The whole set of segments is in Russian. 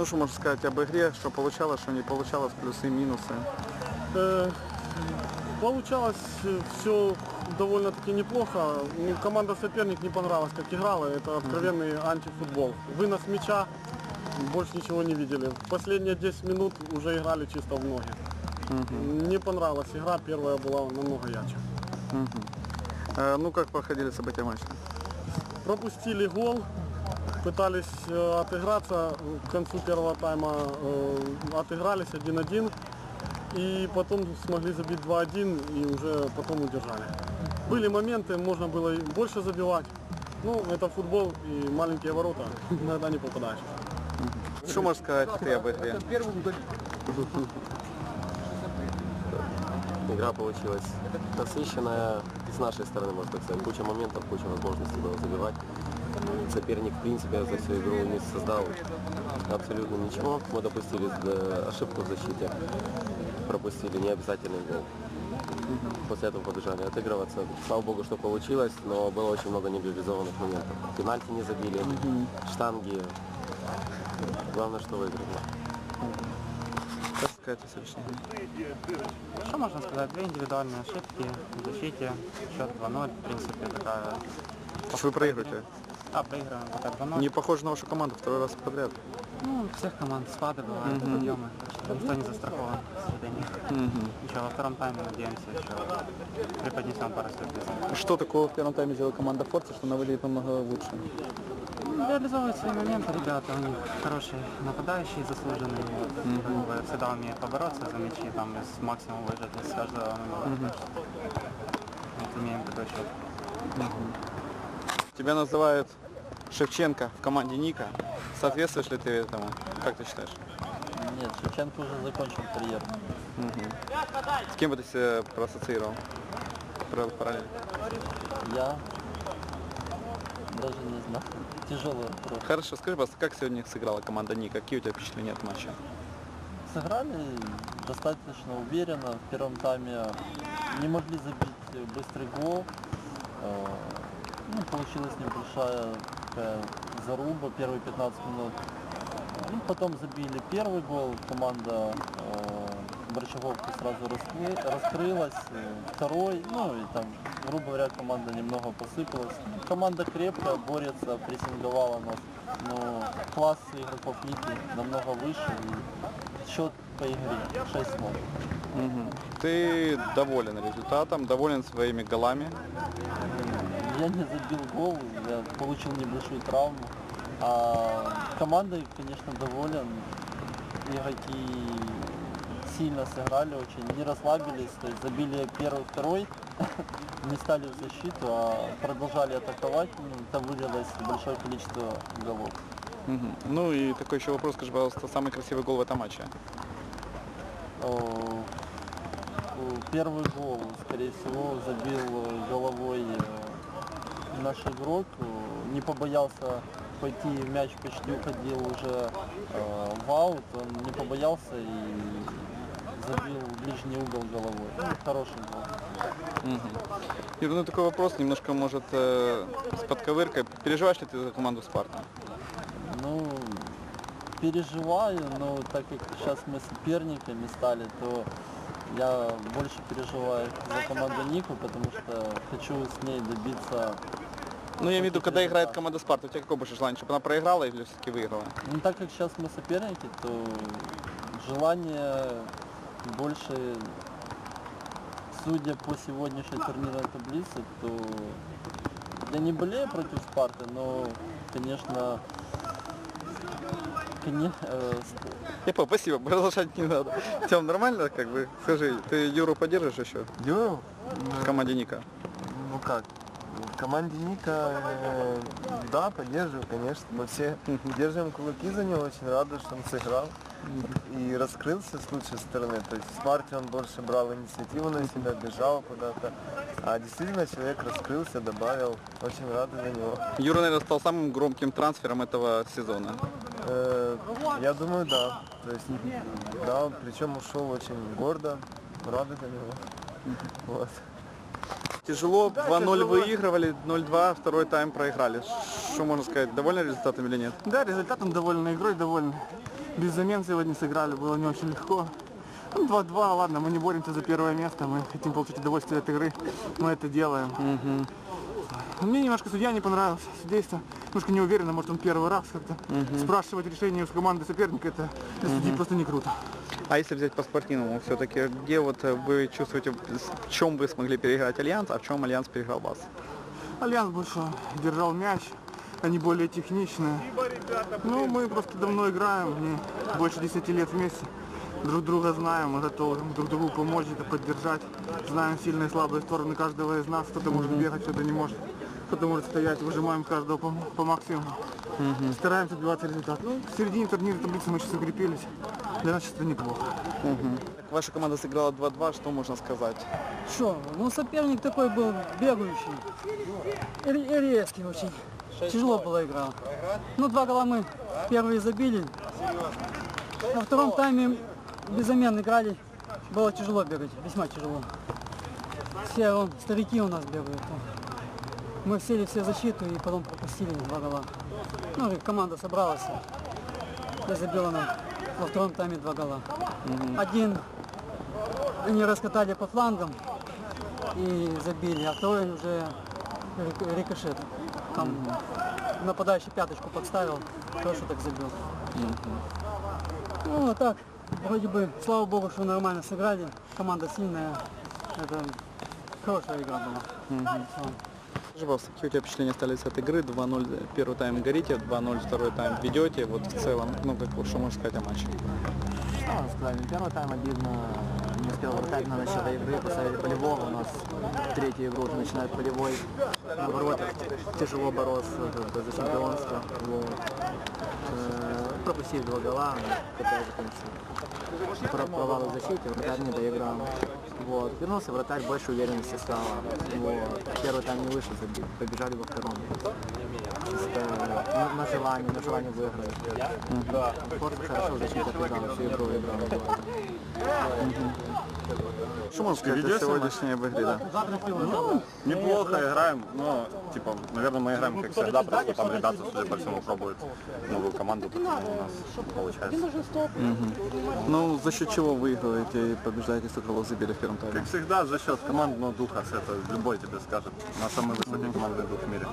Ну, что можно сказать об игре, что получалось, что не получалось, плюсы и минусы. Э, Получалось все довольно-таки неплохо. Команда соперник не понравилась, как играла. Это откровенный антифутбол. Вынос мяча, больше ничего не видели. Последние 10 минут уже играли чисто в ноги. Не понравилась игра, первая была намного ярче. Э, Ну, как проходили события матча? Пропустили гол, пытались э, отыграться к концу первого тайма, э, отыгрались 1-1 и потом смогли забить 2-1 и уже потом удержали. Были моменты, можно было и больше забивать. Ну, это футбол и маленькие ворота, иногда не попадаешь. Что можешь сказать ты об игре? Игра получилась насыщенная с нашей стороны, можно так сказать. Куча моментов, куча возможностей было забивать. Соперник, в принципе, за всю игру не создал абсолютно ничего. Мы допустили э, ошибку в защите, пропустили необязательный гол. После этого побежали отыгрываться. Слава богу, что получилось, но было очень много нереализованных моментов. Пенальти не забили, штанги. Главное, что выиграли. Как сказать о? Что можно сказать? Две индивидуальные ошибки в защите. Счет 2-0. В принципе, такая... Вы проигрываете? Да, проигрываем пока 2-0. Не похоже на вашу команду второй раз подряд. Ну, всех команд спады бывают, подъемы. Так что Никто не застрахован среди них. Ничего, во втором тайме надеемся еще преподнесем пару сюрпризов. Что такого в первом тайме сделала команда Форца, что она выглядит намного лучше? Реализовывают свои моменты, ребята, у них хорошие нападающие, заслуженные. Вот, как бы всегда умеют побороться за мячи, там из максимум выжать из каждого момента. Вот, имеем такой счет. Тебя называют Шевченко в команде Ника. Соответствуешь ли ты этому? Как ты считаешь? Нет, Шевченко уже закончил карьеру. С кем бы ты себя проассоциировал? Про- Параллель. Я даже не знаю. Тяжелый вопрос. Хорошо, скажи, пожалуйста, как сегодня сыграла команда Ника? Какие у тебя впечатления от матча? Сыграли достаточно уверенно. В первом тайме не могли забить быстрый гол. Ну, получилась небольшая такая заруба первые 15 минут. Ну, потом забили первый гол, команда э, Борчаговка сразу раскры- раскрылась, э, второй, ну и там, грубо говоря, команда немного посыпалась. Команда крепкая, борется, прессинговала нас, но класс игроков Ники намного выше и счет по игре 6-0. Ты доволен результатом, доволен своими голами. Я не забил гол, я получил небольшую травму. А командой, конечно, доволен. Игроки сильно сыграли очень, не расслабились, то есть забили первый, второй, не стали в защиту, а продолжали атаковать. Ну, Это вылилось большое количество голов. Мгм. Ну и такой еще вопрос, скажи, пожалуйста, самый красивый гол в этом матче. О, Первый гол, скорее всего, забил э, головой э, наш игрок. Не побоялся пойти, мяч почти уходил уже э, в аут. Он не побоялся и забил в ближний угол головой. Ну, хороший гол. Юр, ну такой вопрос, немножко, может, э, с подковыркой. Переживаешь ли ты за команду Спарта? Ну, переживаю, но так как сейчас мы соперниками стали, то я больше переживаю за команду Нику, потому что хочу с ней добиться Ну, я имею в виду, когда играет команда Спарта, у тебя какое больше желание, чтобы она проиграла или все-таки выиграла? Ну, так как сейчас мы соперники, то желание больше, судя по сегодняшней турнирной таблице, то я не болею против Спарты, но, конечно, коне- э, Я понял, спасибо, продолжать не надо. Тем, нормально, как бы? Скажи, ты Юру поддержишь еще Юру? в команде Ника? Ну как? Команде Ника, э, да, поддерживаю, конечно. Мы все держим кулаки за него, очень рады, что он сыграл и раскрылся с лучшей стороны. То есть в Спарте он больше брал инициативу на себя, бежал куда-то. А действительно человек раскрылся, добавил. Очень рады за него. Юра, наверное, стал самым громким трансфером этого сезона. Э, я думаю, да. То есть, да, причем ушел очень гордо, рады за него. Вот. Тяжело, 2-0 выигрывали, 0-2, второй тайм проиграли. Что можно сказать, довольны результатом или нет? Да, результатом довольны, игрой довольны. без замен сегодня сыграли, было не очень легко. Ну, 2-2, ладно, мы не боремся за первое место, мы хотим получить удовольствие от игры, мы это делаем. Мне немножко судья не понравился, судейство немножко не уверенно, может он первый раз как-то. Спрашивать решение с команды соперника, это для судьи просто не круто. А если взять по спортивному, все-таки где вот э, вы чувствуете, в чем вы смогли переиграть Альянс, а в чем Альянс переиграл вас? Альянс больше держал мяч, они более техничные. Ну, мы просто давно играем, мы больше 10 лет вместе. Друг друга знаем, мы готовы друг другу помочь, это поддержать. Знаем сильные и слабые стороны каждого из нас. Кто-то может бегать, кто-то не может. Кто-то может стоять, выжимаем каждого по, по максимуму. Стараемся добиваться результата. Ну, в середине турнира таблицы мы сейчас укрепились. Для это неплохо. Ваша команда сыграла 2-2, что можно сказать? Что, ну соперник такой был бегающий и, и резкий очень. Тяжело было игра. Ну два гола мы первые забили. Во втором тайме без замен играли. Было тяжело бегать, весьма тяжело. Все вон, старики у нас бегают. Мы сели все в защиту и потом пропустили два гола. Ну и команда собралась. Я забила нам во втором тайме два гола. Один они раскатали по флангам и забили, а второй уже рик- рикошет. Там нападающий пяточку подставил, тоже так забил. Ну а так, вроде бы, слава богу, что нормально сыграли. Команда сильная. Это хорошая игра была. Вот. Пожалуйста, какие у тебя впечатления остались от игры? 2-0 первый тайм горите, 2-0 второй тайм ведете. Вот в целом, ну как, что можешь сказать о матче? Что вам сказать? Ну, Первый тайм обидно. Не успел вратарь на начало игры, поставили полевого. У нас третью игру уже начинает полевой. На воротах тяжело бороться как бы, за чемпионство. Вот. Э, Пропустили два гола. ну, Опять же, конечно, про- провалы в защите, вратарь не доиграл. Вот. Вернулся вратарь, больше уверенности стало. Вот. Первый тайм не вышел, побежали во втором. Чисто на, на желание, на желание выиграть. Форд хорошо защита всю игру играл. Что можно сказать о сегодняшней игре? Да? Неплохо играем, но, типа, наверное, мы играем как всегда, просто там ребята, судя по всему, пробуют новую команду, потому у нас получается. Ну, за счет чего выигрываете и побеждаете, сколько голов забили в первом тайме? Как всегда, за счет командного духа, это любой тебе скажет, на самый высокий командный дух в мире.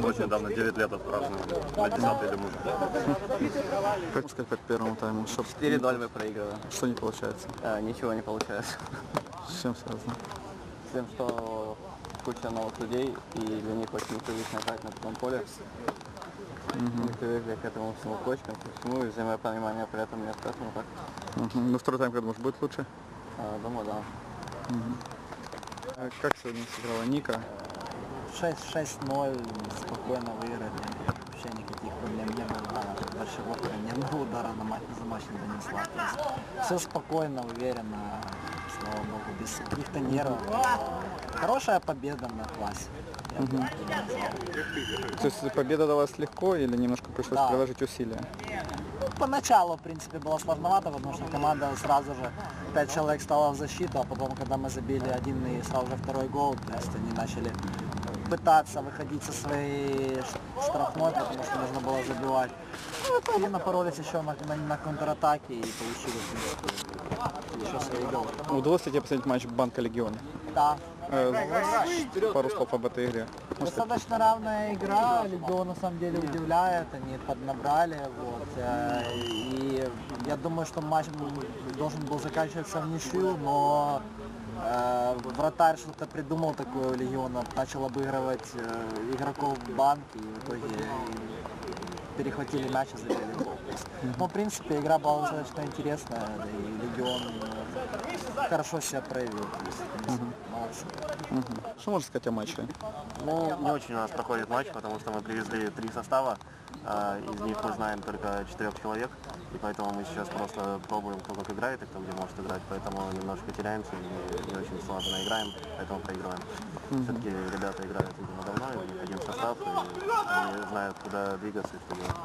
Вот недавно 9 лет отпраздновали, на 10 или мужа. Как сказать по первому тайму? Что, 4-0 мы проигрываем. что не получается? А, ничего не получается. С чем связано? С тем, что куча новых людей, и для них очень непривычно играть на таком поле. Мы привыкли к этому всему кочкам, ко всему, и взаимопонимания при этом нет, поэтому так. Мгм. Ну, второй тайм, когда может, будет лучше? А, Думаю, да. А Как сегодня сыграла Ника? 6-6-0, спокойно выиграли. Вообще никаких проблем не было. Дальше вот ни одного удара на матч, за матч не донесла. Все спокойно, уверенно, слава богу, без каких-то нервов. Хорошая победа на классе. Назвал. То есть победа далась легко или немножко пришлось Да. приложить усилия? Ну, поначалу, в принципе, было сложновато, потому что команда сразу же, пять человек стала в защиту, а потом, когда мы забили один и сразу же второй гол, то есть они начали пытаться выходить со своей штрафной, потому что нужно было забивать. Ну, итоге напоролись еще на, на, на контратаке и получили, еще свои голы. Удалось ли тебе посмотреть матч Банка Легион? Да, Э, Пару слов об этой игре. Может, Достаточно равная игра, Легион на самом деле удивляет, они поднабрали, вот, э, и я думаю, что матч должен был заканчиваться в ничью, но э, вратарь что-то придумал такое у Легиона, начал обыгрывать э, игроков в банк, и в итоге перехватили мяч и забили гол. Есть, Ну, в принципе, игра была достаточно интересная, и Легион э, хорошо себя проявил, молодцы. что можно сказать о матче? Ну, не очень у нас проходит матч, потому что мы привезли три состава, а, из них мы знаем только четырех человек, и поэтому мы сейчас просто пробуем, кто как играет и кто где может играть, поэтому немножко теряемся, и не очень слаженно играем, поэтому проигрываем. Все-таки ребята играют, видимо, давно, и у них один состав, и они знают, куда двигаться и что делать.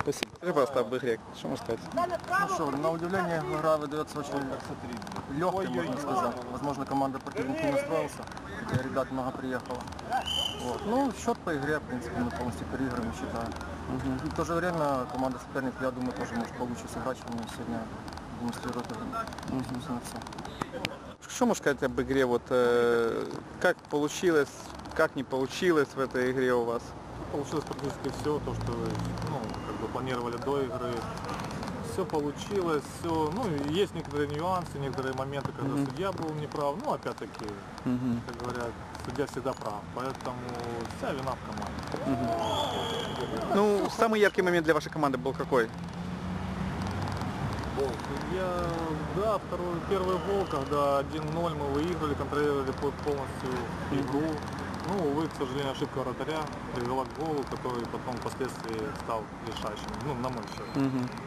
Спасибо. Пожалуйста, об игре. Что можно сказать? Ну что, на удивление игра выдается очень легкой, можно сказать. Возможно, команда противник не настроился, хотя ребят много приехало. Вот. Ну, счет по игре, в принципе, мы полностью переигрываем, считаю. И в то же время команда соперник, я думаю, тоже может получше сыграть, чем они сегодня демонстрируют все. Что можешь сказать об игре? Вот э, как получилось, как не получилось в этой игре у вас? Получилось практически все, то, что ну, как бы планировали до игры. Все получилось, все. Ну, есть некоторые нюансы, некоторые моменты, когда Мгм. судья был неправ. Ну, опять-таки, как говорят, судья всегда прав. Поэтому вся вина в команде. Ну, самый яркий момент для вашей команды был какой? Я, да, второй, первый гол, когда 1-0 мы выиграли, контролировали по- полностью игру. Ну, увы, к сожалению, ошибка вратаря привела к голу, который потом впоследствии стал решающим, ну, на мой счет.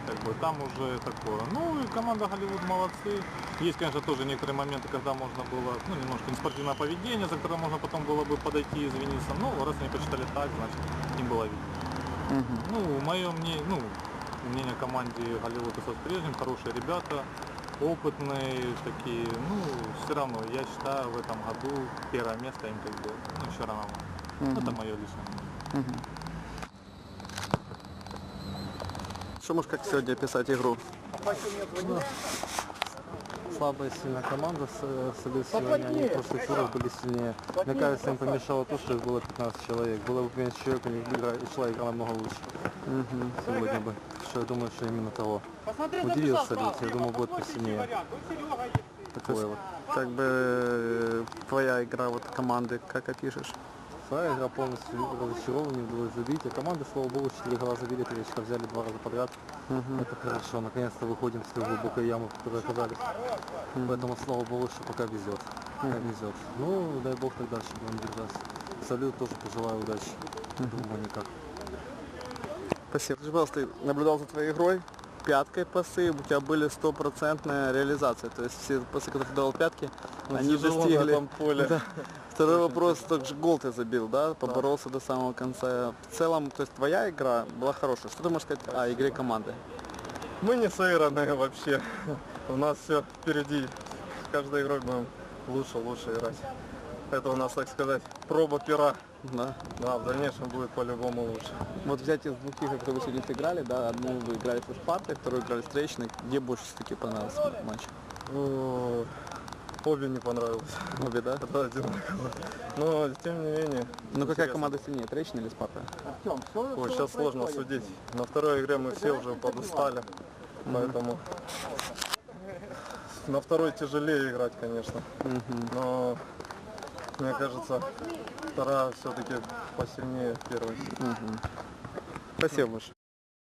Как бы там уже такое. Ну и команда Голливуд молодцы. Есть, конечно, тоже некоторые моменты, когда можно было, ну, немножко неспортивное поведение, за которое можно потом было бы подойти и извиниться. Ну, раз они посчитали так, значит, им было видно. Ну, мое мнение, ну, мнение команде Голливуд и прежним, хорошие ребята, опытные такие, ну, все равно, я считаю, в этом году первое место им как бы, ну, еще рано. Это мое личное мнение. Что можешь как сегодня описать игру? Слабая сильная команда с- союз сегодня, они в прошлых турах были сильнее. Мне кажется, им помешало то, что их было 15 человек. Было бы меньше человек, у них игра, и шла игра намного лучше. Сегодня бы. Что я думаю, что именно того. Удивился Салют, я думал, будет посильнее. Такое вот. Как бы э, твоя игра вот команды, как опишешь? Своя игра полностью разочарована, не удалось забить. А команды, слава богу, 4 гола забили, 3 очка взяли два раза подряд. Это хорошо, наконец-то выходим с той глубокой ямы, в которой оказались. Поэтому, слава богу, что пока везет. Пока везет. Ну, дай бог так дальше будем держаться. Салют тоже пожелаю удачи. Думаю, никак. Спасибо. Пожалуйста, ты наблюдал за твоей игрой? Пяткой пасы, у тебя были стопроцентная реализация. То есть все пасы, которые ты давал пятки, они тяжело на достигли. этом поле. Да. Второй вопрос, также гол ты забил, да? Поборолся до самого конца. В целом, то есть твоя игра была хорошая. Что ты можешь сказать о игре команды? Мы не сыгранные вообще. У нас все впереди. С каждой игрой будем лучше, лучше играть. Это у нас, так сказать, проба пера. Да. Да, в дальнейшем будет по-любому лучше. Вот взять из двух игр, которые вы сегодня сыграли, да, одну вы играли со Спартой, вторую играли с Трещиной. Где больше все-таки понравился матч? Ну, Обе не понравилось. Обе, да? Это одинаково. Но, тем не менее, Ну какая команда сильнее, Трещина или Спарта? Ой, сейчас сложно судить. На второй игре мы все уже подустали. Поэтому на второй тяжелее играть, конечно. Но мне кажется, вторая все-таки посильнее первой. Спасибо большое.